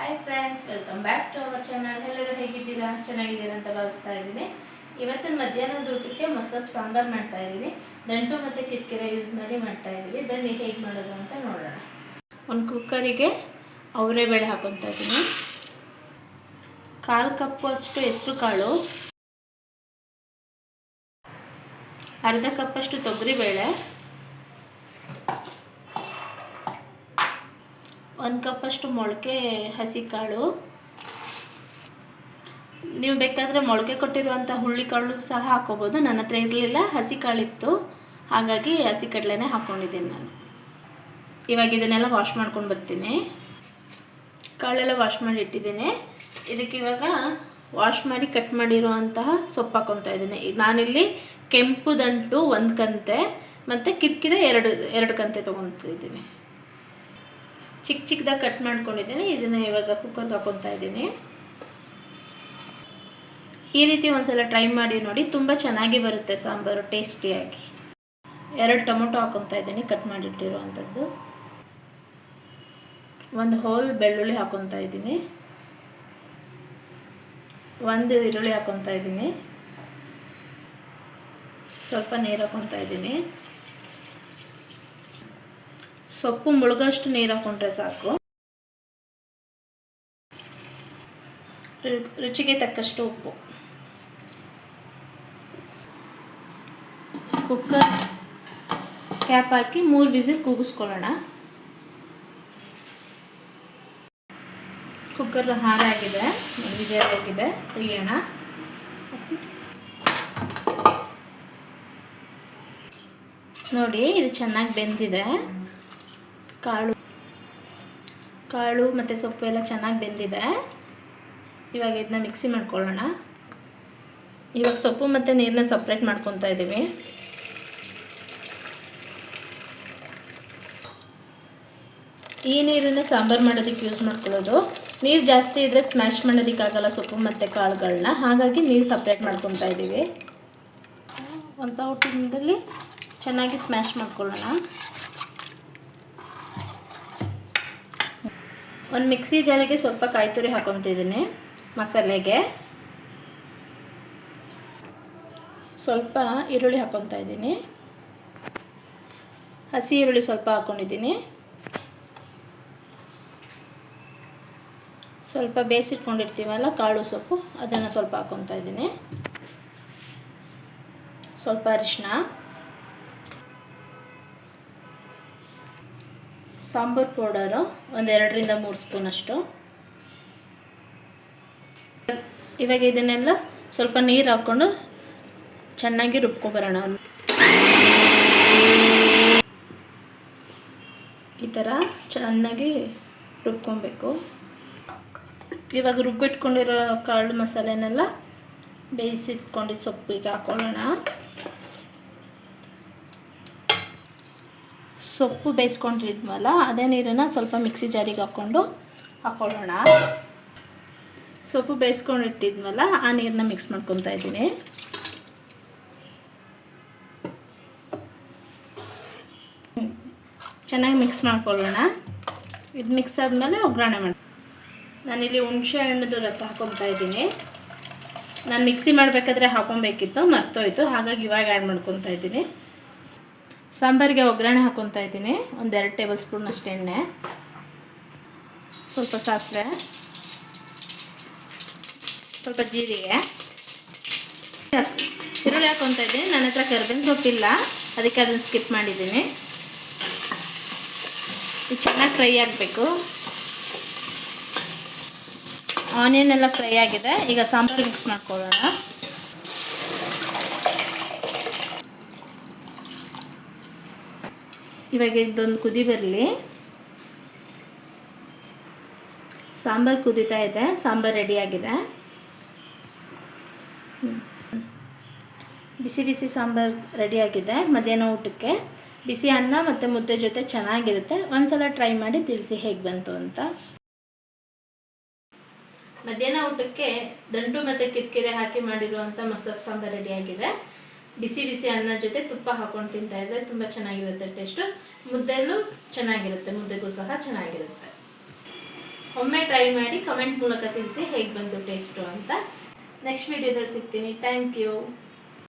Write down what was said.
Hi friends welcome back to our channel ಎಲ್ಲರೂ ಹೇಗಿದ್ದೀರಾ? ಚೆನ್ನಾಗಿದ್ದೀರಾ ಅಂತ ಭಾವಿಸ್ತಾ ಇದ್ದೀನಿ. ಇವತ್ತಿನ ಮಧ್ಯಾಹ್ನದ ಊಟಕ್ಕೆ ಮೊಸಪ್ ಸಾಂಬಾರು ಮಾಡ್ತಾ ಇದ್ದೀನಿ. ದಂಟು ಮತ್ತು ಕಿರ್ಕಿರೆ ಯೂಸ್ ಮಾಡಿ ಮಾಡ್ತಾ ಇದ್ದೀವಿ. ಬನ್ನಿ, ಹೇಗೆ ಮಾಡೋದು ಅಂತ ನೋಡೋಣ. ಒಂದು ಕುಕ್ಕರಿಗೆ ಅವರೇ ಬೇಳೆ ಹಾಕೊತಾ ಇದ್ದೀನಿ. ಕಾಲು ಕಪ್ಪು ಅಷ್ಟು, ಹೆಸರು ಕಾಳು. ಅರ್ಧ ಕಪ್ಪಷ್ಟು ತೊಗರಿಬೇಳೆ. ಒಂದು ಕಪ್ಪಷ್ಟು ಮೊಳಕೆ ಹಸಿ ಕಾಳು. ನೀವು ಬೇಕಾದರೆ ಮೊಳಕೆ ಕೊಟ್ಟಿರುವಂಥ ಹುಳ್ಳಿ ಕಾಳು ಸಹ ಹಾಕೋಬೋದು. ನನ್ನ ಹತ್ರ ಇರಲಿಲ್ಲ, ಹಸಿ ಕಾಳಿತ್ತು ಹಾಗಾಗಿ ಹಸಿ ಕಡಲೆನೇ ಹಾಕ್ಕೊಂಡಿದ್ದೀನಿ ನಾನು. ಇವಾಗ ಇದನ್ನೆಲ್ಲ ವಾಶ್ ಮಾಡ್ಕೊಂಡು ಬರ್ತೀನಿ. ಕಾಳೆಲ್ಲ ವಾಶ್ ಮಾಡಿ ಇಟ್ಟಿದ್ದೀನಿ. ಇದಕ್ಕೆ ಇವಾಗ ವಾಶ್ ಮಾಡಿ ಕಟ್ ಮಾಡಿರುವಂತಹ ಸೊಪ್ಪು ಹಾಕೊತಾ ಇದ್ದೀನಿ. ನಾನಿಲ್ಲಿ ಕೆಂಪು ದಂಟು ಒಂದು ಕಂತೆ, ಮತ್ತು ಕಿರಿಕಿರೆ ಎರಡು ಎರಡು ಕಂತೆ ತೊಗೊತಿದ್ದೀನಿ. ಚಿಕ್ಕ ಚಿಕ್ಕದಾಗಿ ಕಟ್ ಮಾಡ್ಕೊಂಡಿದ್ದೀನಿ. ಇದನ್ನು ಇವಾಗ ಕುಕ್ಕರ್ಗೆ ಹಾಕೊತಾ ಇದ್ದೀನಿ. ಈ ರೀತಿ ಒಂದ್ಸಲ ಟ್ರೈ ಮಾಡಿ ನೋಡಿ. ತುಂಬ ಚೆನ್ನಾಗಿ ಬರುತ್ತೆ ಸಾಂಬಾರು, ಟೇಸ್ಟಿಯಾಗಿ. ಎರಡು ಟೊಮೊಟೊ ಹಾಕೊತಾ ಇದ್ದೀನಿ ಕಟ್ ಮಾಡಿಟ್ಟಿರುವಂಥದ್ದು. ಒಂದು ಹೋಲ್ ಬೆಳ್ಳುಳ್ಳಿ ಹಾಕೊತಾ ಇದ್ದೀನಿ. ಒಂದು ಈರುಳ್ಳಿ ಹಾಕೊತಾ ಇದ್ದೀನಿ. ಸ್ವಲ್ಪ ನೀರು ಹಾಕೊತಾ ಇದ್ದೀನಿ. ಸೊಪ್ಪು ಮುಳುಗಷ್ಟು ನೀರು ಹಾಕೊಂಡ್ರೆ ಸಾಕು. ರುಚಿಗೆ ತಕ್ಕಷ್ಟು ಉಪ್ಪು. ಕುಕ್ಕರ್ ಕ್ಯಾಪ್ ಹಾಕಿ ಮೂರು ವಿಸಿಲ್ ಕೂಗಿಸ್ಕೊಳ್ಳೋಣ. ಕುಕ್ಕರ್ ಹಾರಾಗಿದೆ ವಿಜಯ ಹೋಗಿದೆ ತೆಗಿಯೋಣ. ನೋಡಿ, ಇದು ಚೆನ್ನಾಗಿ ಬೆಂದಿದೆ. ಕಾಳು ಕಾಳು ಮತ್ತು ಸೊಪ್ಪು ಎಲ್ಲ ಚೆನ್ನಾಗಿ ಬೆಂದಿದೆ. ಇವಾಗ ಇದನ್ನ ಮಿಕ್ಸಿ ಮಾಡ್ಕೊಳ್ಳೋಣ. ಇವಾಗ ಸೊಪ್ಪು ಮತ್ತು ನೀರನ್ನ ಸಪ್ರೇಟ್ ಮಾಡ್ಕೊತಾ ಇದ್ದೀವಿ. ಈ ನೀರನ್ನ ಸಾಂಬಾರು ಮಾಡೋದಕ್ಕೆ ಯೂಸ್ ಮಾಡ್ಕೊಳ್ಳೋದು. ನೀರು ಜಾಸ್ತಿ ಇದ್ದರೆ ಸ್ಮ್ಯಾಶ್ ಮಾಡೋದಕ್ಕಾಗಲ್ಲ ಸೊಪ್ಪು ಮತ್ತು ಕಾಳುಗಳನ್ನ ಹಾಗಾಗಿ ನೀರು ಸಪ್ರೇಟ್ ಮಾಡ್ಕೊತಾ ಇದ್ದೀವಿ. ಒಂದು ಸಾವಿರ ಚೆನ್ನಾಗಿ ಸ್ಮ್ಯಾಶ್ ಮಾಡ್ಕೊಳ್ಳೋಣ. ಒಂದು ಮಿಕ್ಸಿ ಜಾರಿಗೆ ಸ್ವಲ್ಪ ಕಾಯಿ ತುರಿ ಹಾಕೊತಿದ್ದೀನಿ ಮಸಾಲೆಗೆ. ಸ್ವಲ್ಪ ಈರುಳ್ಳಿ ಹಾಕೊತಾ ಇದ್ದೀನಿ. ಹಸಿ ಈರುಳ್ಳಿ ಸ್ವಲ್ಪ ಹಾಕೊಂಡಿದ್ದೀನಿ. ಸ್ವಲ್ಪ ಬೇಯಿಸಿಟ್ಕೊಂಡಿರ್ತೀವಲ್ಲ ಕಾಳು ಸೊಪ್ಪು, ಅದನ್ನು ಸ್ವಲ್ಪ ಹಾಕೊತಾ ಇದ್ದೀನಿ. ಸ್ವಲ್ಪ ಅರಿಶಿನ ಸಾಂಬಾರು ಪೌಡರು ಒಂದೆರಡರಿಂದ ಮೂರು ಸ್ಪೂನಷ್ಟು ಇವಾಗ ಇದನ್ನೆಲ್ಲ ಸ್ವಲ್ಪ ನೀರು ಹಾಕ್ಕೊಂಡು ಚೆನ್ನಾಗಿ ರುಬ್ಕೊಬರೋಣ. ಈ ಥರ ಚೆನ್ನಾಗಿ ರುಬ್ಕೊಬೇಕು. ಇವಾಗ ರುಬ್ಬಿಟ್ಕೊಂಡಿರೋ ಕಾಳು ಮಸಾಲೆನೆಲ್ಲ ಬೇಯಿಸಿಟ್ಕೊಂಡಿದ್ದು ಸೊಪ್ಪಿಗೆ ಹಾಕೊಳ್ಳೋಣ. ಸೊಪ್ಪು ಬೇಯಿಸ್ಕೊಂಡಿದ್ವಲ್ಲ ಅದೇ ನೀರನ್ನು ಸ್ವಲ್ಪ ಮಿಕ್ಸಿ ಜಾರಿಗೆ ಹಾಕ್ಕೊಂಡು ಹಾಕ್ಕೊಳ್ಳೋಣ ಸೊಪ್ಪು ಬೇಯಿಸ್ಕೊಂಡಿಟ್ಟಿದ್ವಲ್ಲ ಆ ನೀರನ್ನ ಮಿಕ್ಸ್ ಮಾಡ್ಕೊತಾ ಇದ್ದೀನಿ. ಚೆನ್ನಾಗಿ ಮಿಕ್ಸ್ ಮಾಡ್ಕೊಳ್ಳೋಣ. ಇದು ಮಿಕ್ಸ್ ಆದಮೇಲೆ ಒಗ್ಗರಣೆ ಮಾಡಿ ನಾನಿಲ್ಲಿ ಹುಣಸೆ ಹಣ್ಣದು ರಸ ಹಾಕೊತಾ ಇದ್ದೀನಿ. ನಾನು ಮಿಕ್ಸಿ ಮಾಡಬೇಕಾದ್ರೆ ಹಾಕೊಬೇಕಿತ್ತು ಮರ್ತೋಯ್ತು. ಹಾಗಾಗಿ ಇವಾಗ ಆ್ಯಡ್ ಮಾಡ್ಕೊತಾ ಇದ್ದೀನಿ. ಸಾಂಬಾರಿಗೆ ಒಗ್ಗರಣೆ ಹಾಕೊತಾ ಇದ್ದೀನಿ. ಒಂದೆರಡು ಟೇಬಲ್ ಸ್ಪೂನ್ ಅಷ್ಟು ಎಣ್ಣೆ. ಸ್ವಲ್ಪ ಸಾಸಿವೆ. ಸ್ವಲ್ಪ ಜೀರಿಗೆ. ಈರುಳ್ಳಿ ಹಾಕೊತ ಇದ್ದೀನಿ. ನನ್ನ ಹತ್ರ ಕರ್ಬೇವಿನ ಸೊಪ್ಪಿಲ್ಲ ಅದಕ್ಕೆ ಅದನ್ನು ಸ್ಕಿಪ್ ಮಾಡಿದ್ದೀನಿ. ಇದು ಚೆನ್ನಾಗಿ ಫ್ರೈ ಆಗಬೇಕು. ಆನಿಯನ್ ಎಲ್ಲ ಫ್ರೈ ಆಗಿದೆ. ಈಗ ಸಾಂಬಾರು ಮಿಕ್ಸ್ ಮಾಡ್ಕೊಳ್ಳೋಣ. ಇವಾಗ ಇದೊಂದು ಕುದಿ ಬರಲಿ. ಸಾಂಬಾರು ಕುದೀತಾ ಇದೆ, ಸಾಂಬಾರು ರೆಡಿಯಾಗಿದೆ ಬಿಸಿ ಬಿಸಿ ಸಾಂಬಾರು ರೆಡಿಯಾಗಿದೆ ಮಧ್ಯಾಹ್ನ ಊಟಕ್ಕೆ. ಬಿಸಿ ಅನ್ನ ಮತ್ತು ಮುದ್ದೆ ಜೊತೆ ಚೆನ್ನಾಗಿರುತ್ತೆ. ಒಂದ್ಸಲ ಟ್ರೈ ಮಾಡಿ ತಿಳಿಸಿ ಹೇಗೆ ಬಂತು ಅಂತ. ಮಧ್ಯಾಹ್ನ ಊಟಕ್ಕೆ ದಂಡು ಮತ್ತು ಕಿರ್ಕಿರೆ ಹಾಕಿ ಮಾಡಿರುವಂಥ ಮೊಸಪ್ ಸಾಂಬಾರು ರೆಡಿಯಾಗಿದೆ ಬಿಸಿ ಬಿಸಿ ಅನ್ನ ಜೊತೆ ತುಪ್ಪ ಹಾಕೊಂಡು ತಿಂತಾ ಇದ್ರೆ ತುಂಬ ಚೆನ್ನಾಗಿರುತ್ತೆ ಟೇಸ್ಟು ಮುದ್ದೆಲ್ಲೂ ಚೆನ್ನಾಗಿರುತ್ತೆ, ಮುದ್ದೆಗೂ ಸಹ ಚೆನ್ನಾಗಿರುತ್ತೆ. ಒಮ್ಮೆ ಟ್ರೈ ಮಾಡಿ ಕಮೆಂಟ್ ಮೂಲಕ ತಿಳಿಸಿ ಹೇಗೆ ಬಂತು ಟೇಸ್ಟು ಅಂತ. ನೆಕ್ಸ್ಟ್ ವಿಡಿಯೋದಲ್ಲಿ ಸಿಗ್ತೀನಿ. Thank you